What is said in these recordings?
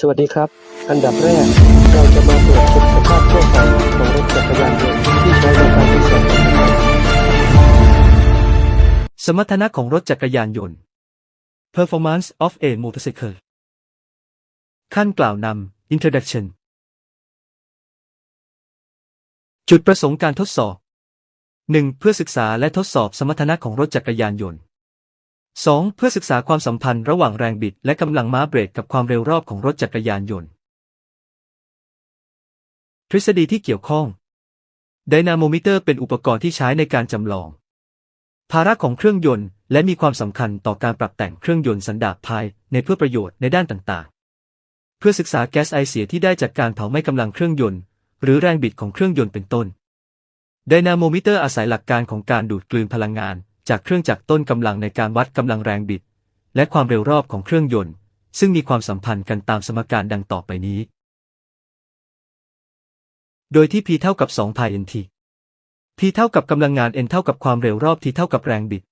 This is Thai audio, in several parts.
สวัสดีครับ อันดับแรก เราจะมาตรวจเช็คสภาพทั่วไปของรถจักรยานยนต์ที่ใช้ในการทดสอบสมรรถนะของรถจักรยานยนต์ Performance of a motorcycle ขั้นกล่าวนำ Introduction จุดประสงค์การทดสอบ 1. เพื่อศึกษาและทดสอบสมรรถนะของรถจักรยานยนต์ 2. เพื่อศึกษาความสัมพันธ์ระหว่างแรงบิดและกำลังม้าเบรกกับความเร็วรอบของรถจักรยานยนต์ ทฤษฎีที่เกี่ยวข้องไดนาโมมิเตอร์เป็นอุปกรณ์ที่ใช้ในการจำลอง ภาระของเครื่องยนต์ และมีความสำคัญต่อการปรับแต่งเครื่องยนต์สันดาปภายในเพื่อประโยชน์ในด้านต่างๆ เพื่อศึกษาแก๊สไอเสียที่ได้จากการเผาไหม้กำลังเครื่องยนต์ หรือแรงบิดของเครื่องยนต์เป็นต้นไดนาโมมิเตอร์อาศัยหลักการของการดูดกลืนพลังงาน จากเครื่องจักรต้นกำลังในการวัดกำลังแรงบิด และความเร็วรอบของเครื่องยนต์ ซึ่งมีความสัมพันธ์กันตามสมการดังต่อไปนี้ โดยที่ P เท่ากับ2 pi nt P เท่ากับกำลังงาน N เท่ากับความเร็วรอบ T เท่ากับแรงบิด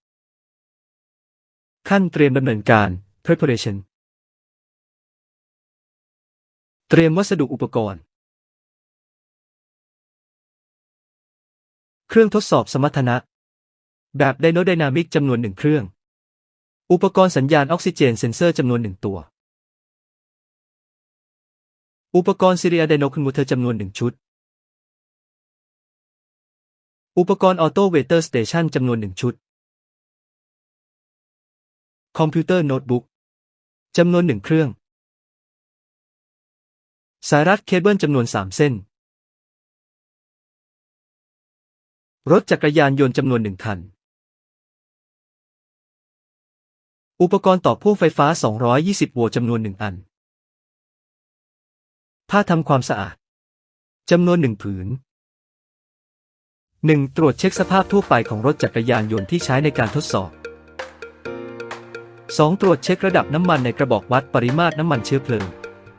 ขั้นเตรียมดำเนินการ preparation เตรียมวัสดุอุปกรณ์ เครื่องทดสอบสมรรถนะ แบบไดโนไดนามิกจำนวนหนึ่งเครื่อง อุปกรณ์สัญญาณออกซิเจนเซนเซอร์จำนวนหนึ่งตัว อุปกรณ์ซีเรียไดโนคอนเวอเตอร์จำนวนหนึ่งชุด อุปกรณ์ออโตเวเตอร์สเตชันจำนวนหนึ่งชุด คอมพิวเตอร์โน้ตบุ๊กจำนวนหนึ่งเครื่อง สายรัดเคเบิลจำนวนสามเส้น รถจักรยานยนต์จำนวนหนึ่งคัน อุปกรณ์ต่อพ่วงไฟฟ้า 220 โวลต์จำนวนหนึ่งอัน ผ้าทำความสะอาด จำนวนหนึ่งผืน 1. ตรวจเช็คสภาพทั่วไปของรถจักรยานยนต์ที่ใช้ในการทดสอบ 2. ตรวจเช็คระดับน้ำมันในกระบอกวัดปริมาตรน้ำมันเชื้อเพลิง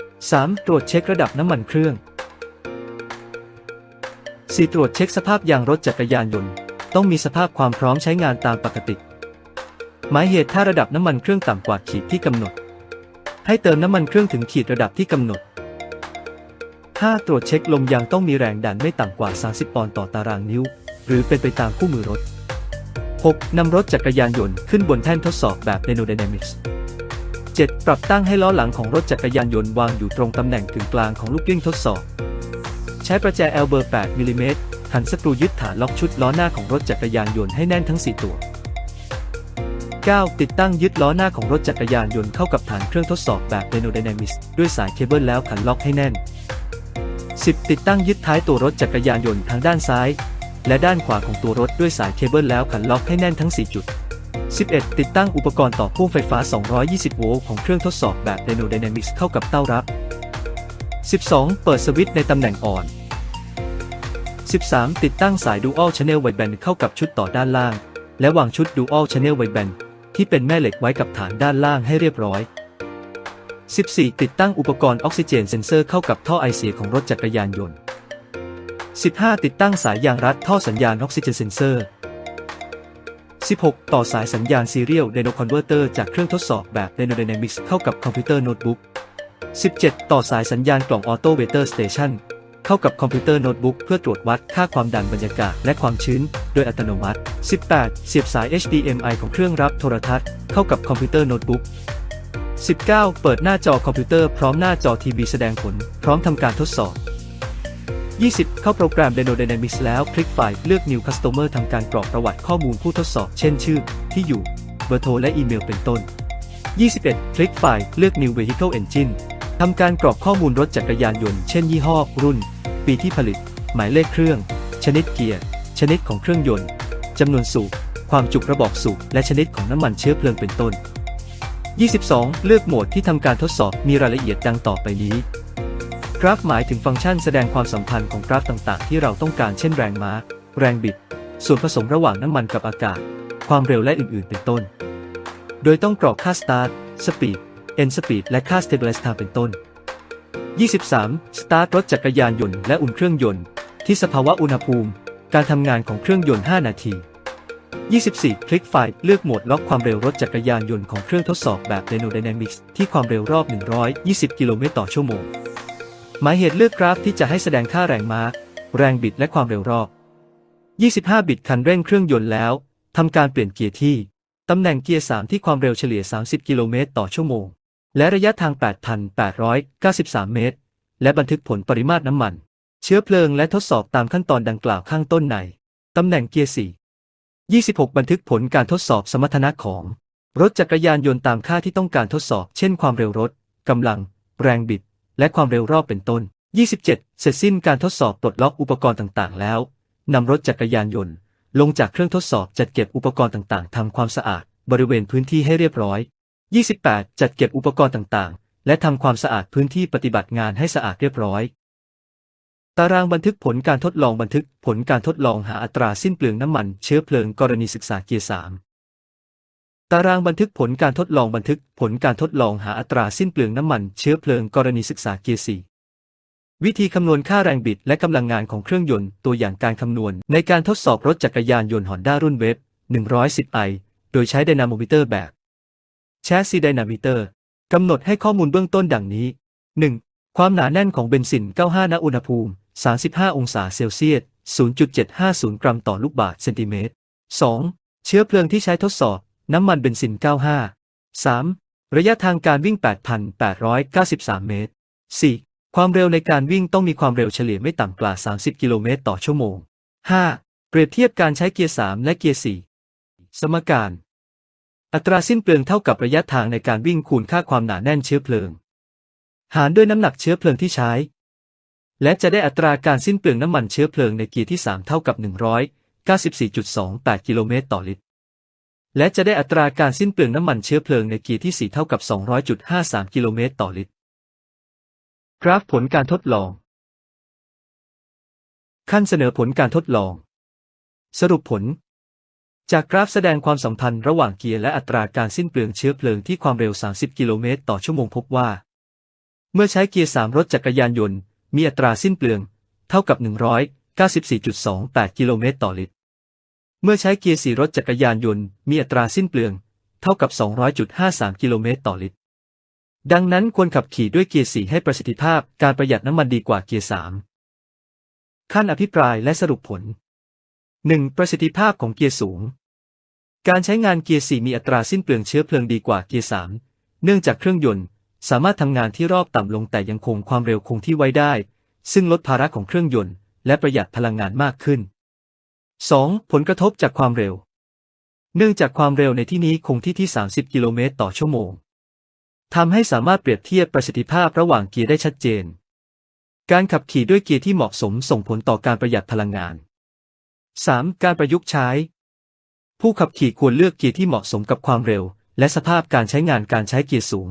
3. ตรวจเช็คระดับน้ำมันเครื่อง 4. ตรวจเช็คสภาพยางรถจักรยานยนต์ ต้องมีสภาพความพร้อมใช้งานตามปกติ หมายเหตุถ้าระดับน้ำมันเครื่องต่ำกว่าขีดที่กำหนด ให้เติมน้ำมันเครื่องถึงขีดระดับที่กำหนด 5. ตรวจเช็คลมยางต้องมีแรงดันไม่ต่ำกว่า 30 ปอนด์ต่อตารางนิ้ว หรือเป็นไปตามคู่มือรถ 6. นำรถจักรยานยนต์ขึ้นบนแท่นทดสอบแบบ Aerodynamics 7. ปรับตั้งให้ล้อหลังของรถจักรยานยนต์วางอยู่ตรงตำแหน่งกึ่งกลางของลูกกลิ้งทดสอบ ใช้ประแจ L เบอร์ 8มิลลิเมตรขันสกรูยึดฐานล็อกชุดล้อหน้าของรถจักรยานยนต์ให้แน่นทั้ง 4 ตัว 9. ติดตั้งยึดล้อหน้าของรถจักรยานยนต์เข้ากับฐานเครื่องทดสอบแบบ Aerodynamics ด้วยสายเคเบิลแล้วขันล็อกให้แน่น 10. ติดตั้งยึดท้ายตัวรถจักรยานยนต์ทางด้านซ้าย และด้านขวาของตัวรถด้วยสายเคเบิลแล้วขันล็อกให้แน่นทั้ง 4 จุด 11. ติดตั้งอุปกรณ์ต่อพ่วงไฟฟ้า 220 โวลต์ของเครื่องทดสอบแบบ Aerodynamics เข้ากับเต้ารับ 12. เปิดสวิตช์ในตำแหน่งอ่อน 13. ติดตั้งสาย Dual Channel Wideband เข้ากับชุดต่อด้านล่าง และวางชุด Dual Channel Wideband ที่เป็นแม่เหล็กไว้กับฐานด้านล่างให้เรียบร้อย 14. ติดตั้งอุปกรณ์ออกซิเจนเซนเซอร์เข้ากับท่อไอเสียของรถจักรยานยนต์ 15. ติดตั้งสายยางรัดท่อสัญญาณออกซิเจนเซนเซอร์ 16. ต่อสายสัญญาณ Serial Nano Converter จากเครื่องทดสอบแบบ Nano Dynamics เข้ากับคอมพิวเตอร์โน้ตบุ๊ก 17. ต่อสายสัญญาณกล่อง Auto Weather Station เเข้ากับคอมพิวเตอร์โน้ตบุ๊กเพื่อตรวจวัดค่าความดันบรรยากาศและความชื้น โดยอัตโนมัติ 18. เสียบสาย HDMI ของเครื่องรับโทรทัศน์เข้ากับคอมพิวเตอร์โน้ตบุ๊ก 19. เปิดหน้าจอคอมพิวเตอร์พร้อมหน้าจอทีวีแสดงผล พร้อมทำการทดสอบ 20. เข้าโปรแกรม Deno Dynamics แล้วคลิกไฟล์เลือก New Customer ทำการกรอกประวัติข้อมูลผู้ทดสอบ เช่นชื่อ ที่อยู่ เบอร์โทรและอีเมลเป็นต้น 21. คลิกไฟล์เลือก New Vehicle Engine ทำการกรอกข้อมูลรถจักรยานยนต์ เช่นยี่ห้อ รุ่น ปีที่ผลิต หมายเลขเครื่อง ชนิดเกียร์ ชนิดของเครื่องยนต์ จำนวนสูบ ความจุกระบอกสูบ และชนิดของน้ำมันเชื้อเพลิงเป็นต้น 22. เลือกโหมดที่ทำการทดสอบมีรายละเอียดดังต่อไปนี้ กราฟหมายถึงฟังก์ชันแสดงความสัมพันธ์ของกราฟต่าง ๆ ที่เราต้องการเช่นแรงม้า แรงบิด ส่วนผสมระหว่างน้ำมันกับอากาศ ความเร็วและอื่น ๆ เป็นต้น โดยต้องกรอกค่า start speed e n speed และค่า stabilize time เป็นต้น 23. start รถจักรยานยนต์และอุ่นเครื่องยนต์ ที่สภาวะอุณหภูมิ การทำงานของเครื่องยนต์ 5 นาที 24 คลิกไฟล์เลือกโหมดล็อกความเร็วรถจักรยานยนต์ของเครื่องทดสอบแบบ Dino Dynamics ที่ความเร็วรอบ 120 กิโลเมตรต่อชั่วโมง หมายเหตุเลือกกราฟที่จะให้แสดงค่าแรงม้า แรงบิดและความเร็วรอบ 25 บิตคันเร่งเครื่องยนต์แล้วทำการเปลี่ยนเกียร์ที่ ตำแหน่งเกียร์ 3 ที่ความเร็วเฉลี่ย 30 กิโลเมตรต่อชั่วโมง และระยะทาง 8,893 เมตร และบันทึกผลปริมาตรน้ำมัน เชื้อเพลิงและทดสอบตามขั้นตอนดังกล่าวข้างต้นใน ตำแหน่งเกียร์ 4 26 บันทึกผลการทดสอบสมรรถนะของ รถจักรยานยนต์ตามค่าที่ต้องการทดสอบ เช่นความเร็วรถ กำลัง แรงบิด และความเร็วรอบเป็นต้น 27 เสร็จสิ้นการทดสอบปลดล็อกอุปกรณ์ต่างๆ แล้วนำรถจักรยานยนต์ ลงจากเครื่องทดสอบจัดเก็บอุปกรณ์ต่างๆทำความสะอาด บริเวณพื้นที่ให้เรียบร้อย 28 จัดเก็บอุปกรณ์ต่างๆ และทำความสะอาดพื้นที่ปฏิบัติงานให้สะอาดเรียบร้อย ตารางบันทึกผลการทดลองบันทึกผลการทดลองหาอัตราสิ้นเปลืองน้ำมันเชื้อเพลิงกรณีศึกษาเกียร์3ตารางบันทึกผลการทดลองบันทึกผลการทดลองหาอัตราสิ้นเปลืองน้ำมันเชื้อเพลิงกรณีศึกษาเกียร์4วิธีคำนวณค่าแรงบิดและกำลังงานของเครื่องยนต์ตัวอย่างการคำนวณ ในการทดสอบรถจักรยานยนต์ฮอนด้ารุ่นเวฟ 110i โดยใช้ไดนาโมมิเตอร์แบบ แชสซีไดนามิเตอร์กำหนดให้ข้อมูลเบื้องต้นดังนี้ 1. ความหนาแน่นของเบนซิน 95 ณ อุณหภูมิ 35 องศาเซลเซียส 0.750 กรัมต่อลูกบาศก์เซนติเมตร 2. เชื้อเพลิงที่ใช้ทดสอบ น้ำมันเบนซิน 95 3. ระยะทางการวิ่ง 8,893 เมตร 4. ความเร็วในการวิ่งต้องมีความเร็วเฉลี่ยไม่ต่ำกว่า 30 กิโลเมตรต่อชั่วโมง 5. เปรียบเทียบการใช้เกียร์ 3 และเกียร์ 4 สมการ อัตราสิ้นเปลืองเท่ากับระยะทางในการวิ่งคูณค่าความหนาแน่นเชื้อเพลิง หารด้วยน้ำหนักเชื้อเพลิงที่ใช้ และจะได้อัตราการสิ้นเปลืองน้ำมันเชื้อเพลิงในเกียร์ที่ 3 เท่ากับ 194.28 กิโลเมตรต่อลิตร และจะได้อัตราการสิ้นเปลืองน้ำมันเชื้อเพลิงในเกียร์ที่ 4 เท่ากับ 200.53 กิโลเมตรต่อลิตร กราฟผลการทดลอง ขั้นเสนอผลการทดลอง สรุปผล จากกราฟแสดงความสัมพันธ์ระหว่างเกียร์และอัตราการสิ้นเปลืองเชื้อเพลิงที่ความเร็ว 30 กิโลเมตรต่อชั่วโมงพบว่า เมื่อใช้เกียร์ 3 รถจักรยานยนต์ มีอัตราสิ้นเปลือง เท่ากับ 194.28 กิโลเมตรต่อลิตร เมื่อใช้เกียร์ 4 รถจักรยานยนต์ มีอัตราสิ้นเปลือง เท่ากับ 200.53 กิโลเมตรต่อลิตร ดังนั้นควรขับขี่ด้วยเกียร์ 4 ให้ประสิทธิภาพการประหยัดน้ำมันดีกว่าเกียร์ 3 ขั้นอภิปรายและสรุปผล 1. ประสิทธิภาพของเกียร์สูง การใช้งานเกียร์ 4 มีอัตราสิ้นเปลืองเชื้อเพลิงดีกว่าเกียร์ 3 เนื่องจากเครื่องยนต์ สามารถทำงานที่รอบต่ำลงแต่ยังคงความเร็วคงที่ไว้ได้ ซึ่งลดภาระของเครื่องยนต์ และประหยัดพลังงานมากขึ้น 2. ผลกระทบจากความเร็ว เนื่องจากความเร็วในที่นี้คงที่ที่ 30 กิโลเมตรต่อชั่วโมงทำให้สามารถเปรียบเทียบประสิทธิภาพระหว่างเกียร์ได้ชัดเจน การขับขี่ด้วยเกียร์ที่เหมาะสมส่งผลต่อการประหยัดพลังงาน 3. การประยุกต์ใช้ ผู้ขับขี่ควรเลือกเกียร์ที่เหมาะสมกับความเร็ว และสภาพการใช้งานการใช้เกียร์สูง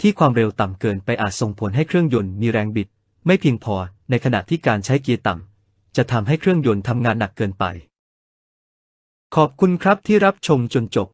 ที่ความเร็วต่ำเกินไปอาจส่งผลให้เครื่องยนต์มีแรงบิด ไม่เพียงพอในขณะที่การใช้เกียร์ต่ำจะทำให้เครื่องยนต์ทำงานหนักเกินไป ขอบคุณครับที่รับชมจนจบ